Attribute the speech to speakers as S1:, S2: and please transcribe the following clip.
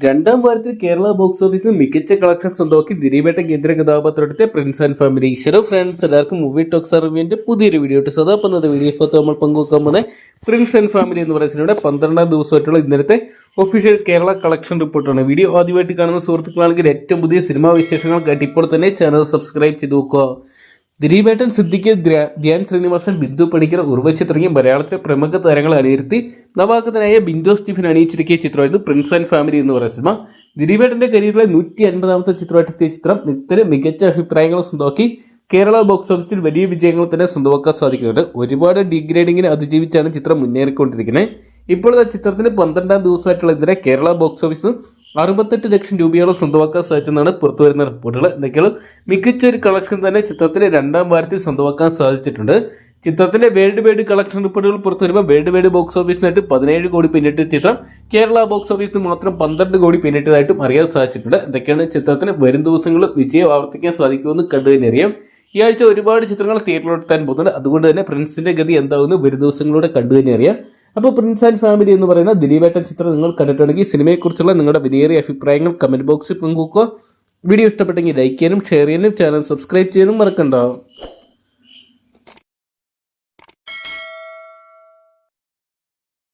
S1: രണ്ടാം വാരത്തിൽ കേരള ബോക്സ് ഓഫീസിൽ മികച്ച കളക്ഷൻ സ്വന്തമാക്കി ദിലീപേട്ട കേന്ദ്ര കഥാപാത്രത്തെ prince and family hello friends എല്ലാവർക്കും മൂവി ടോക്സ് അറിവിന്റെ പുതിയൊരു വീഡിയോ ഇട്ട് സദാ പന്നത് വീഡിയോ ഫോട്ടോ നമ്മൾ പങ്കുവെക്കാൻ പോകുന്നത് പ്രിൻസ് ആൻഡ് ഫാമിലി എന്ന് പറയുന്ന സിനിമയുടെ പന്ത്രണ്ടാം ദിവസമായിട്ടുള്ള ഇന്നലത്തെ ഒഫീഷ്യൽ കേരള കളക്ഷൻ റിപ്പോർട്ടാണ് വീഡിയോ ആദ്യമായിട്ട് കാണുന്ന സുഹൃത്തുക്കളാണെങ്കിൽ ഏറ്റവും പുതിയ സിനിമാ വിശേഷങ്ങൾക്കായിട്ട് ഇപ്പോൾ തന്നെ ചാനൽ സബ്സ്ക്രൈബ് ചെയ്ത് നോക്കുക. ദിലീപേട്ടൻ സിദ്ദിഖ് ധ്യാൻ ശ്രീനിവാസൻ ബിന്ദു പണിക്കർ ഉർവശി തുടങ്ങിയ മലയാളത്തിലെ പ്രമുഖ താരങ്ങളെ അണിയിരുത്തി നവാഗതനായ ബിന്ദു സ്റ്റീഫൻ അണിയിച്ചിരിക്കിയ ചിത്രമായിരുന്നു പ്രിൻസ് ആൻഡ് ഫാമിലി എന്ന് പറയുന്ന സിനിമ. ദിലീപേട്ടന്റെ കരിയറിലെ നൂറ്റി അൻപതാമത്തെ ചിത്രമായിട്ട് എത്തിയ ചിത്രം നിത്യന് മികച്ച അഭിപ്രായങ്ങൾ സ്വന്തമാക്കി കേരള ബോക്സ് ഓഫീസിൽ വലിയ വിജയങ്ങൾ തന്നെ സ്വന്തമാക്കാൻ സാധിക്കുന്നുണ്ട്. ഒരുപാട് ഡിഗ്രേഡിങ്ങിനെ അതിജീവിച്ചാണ് ചിത്രം മുന്നേറിക്കൊണ്ടിരിക്കുന്നത്. ഇപ്പോഴത്തെ ചിത്രത്തിന് പന്ത്രണ്ടാം ദിവസമായിട്ടുള്ള ഇതിനെ കേരള ബോക്സ് ഓഫീസിൽ അറുപത്തെട്ട് ലക്ഷം രൂപയോളം സ്വന്തമാക്കാൻ സാധിച്ചെന്നാണ് പുറത്തുവരുന്ന റിപ്പോർട്ടുകൾ. എന്തൊക്കെയാണ് മികച്ച ഒരു കളക്ഷൻ തന്നെ ചിത്രത്തിലെ രണ്ടാം വാരത്തിൽ സ്വന്തമാക്കാൻ സാധിച്ചിട്ടുണ്ട്. ചിത്രത്തിലെ വേൾഡ് വൈഡ് കളക്ഷൻ റിപ്പോർട്ടുകൾ പുറത്തു വരുമ്പോൾ വേൾഡ് വൈഡ് ബോക്സ് ഓഫീസിനായിട്ട് പതിനേഴ് കോടി പിന്നിട്ട് ചിത്രം കേരള ബോക്സ് ഓഫീസിന് മാത്രം പന്ത്രണ്ട് കോടി പിന്നിട്ടതായിട്ടും അറിയാൻ സാധിച്ചിട്ടുണ്ട്. എന്തൊക്കെയാണ് ചിത്രത്തിന് വരും ദിവസങ്ങളിൽ വിജയം ആവർത്തിക്കാൻ സാധിക്കുമെന്ന് കണ്ടു തന്നെ അറിയാം ഈ ആഴ്ച ഒരുപാട് ചിത്രങ്ങൾ തിയേറ്ററിലോട്ട് എത്താൻ പോകുന്നുണ്ട്. അതുകൊണ്ട് തന്നെ പ്രിൻസിന്റെ ഗതി എന്താവുമെന്ന് വരും ദിവസങ്ങളിലൂടെ കണ്ടു തന്നെ അറിയാം അപ്പോൾ പ്രിൻസ് ആൻഡ് ഫാമിലി എന്ന് പറയുന്ന ദിലീപേട്ടൻ ചിത്രം നിങ്ങൾ കണ്ടിട്ടുണ്ടെങ്കിൽ സിനിമയെക്കുറിച്ചുള്ള നിങ്ങളുടെ വിലയേറിയ അഭിപ്രായങ്ങൾ കമന്റ് ബോക്സിൽ പങ്കുവെക്കുക. വീഡിയോ ഇഷ്ടപ്പെട്ടെങ്കിൽ ലൈക്ക് ചെയ്യാനും ഷെയർ ചെയ്യാനും ചാനൽ സബ്സ്ക്രൈബ് ചെയ്യാനും മറക്കണ്ട.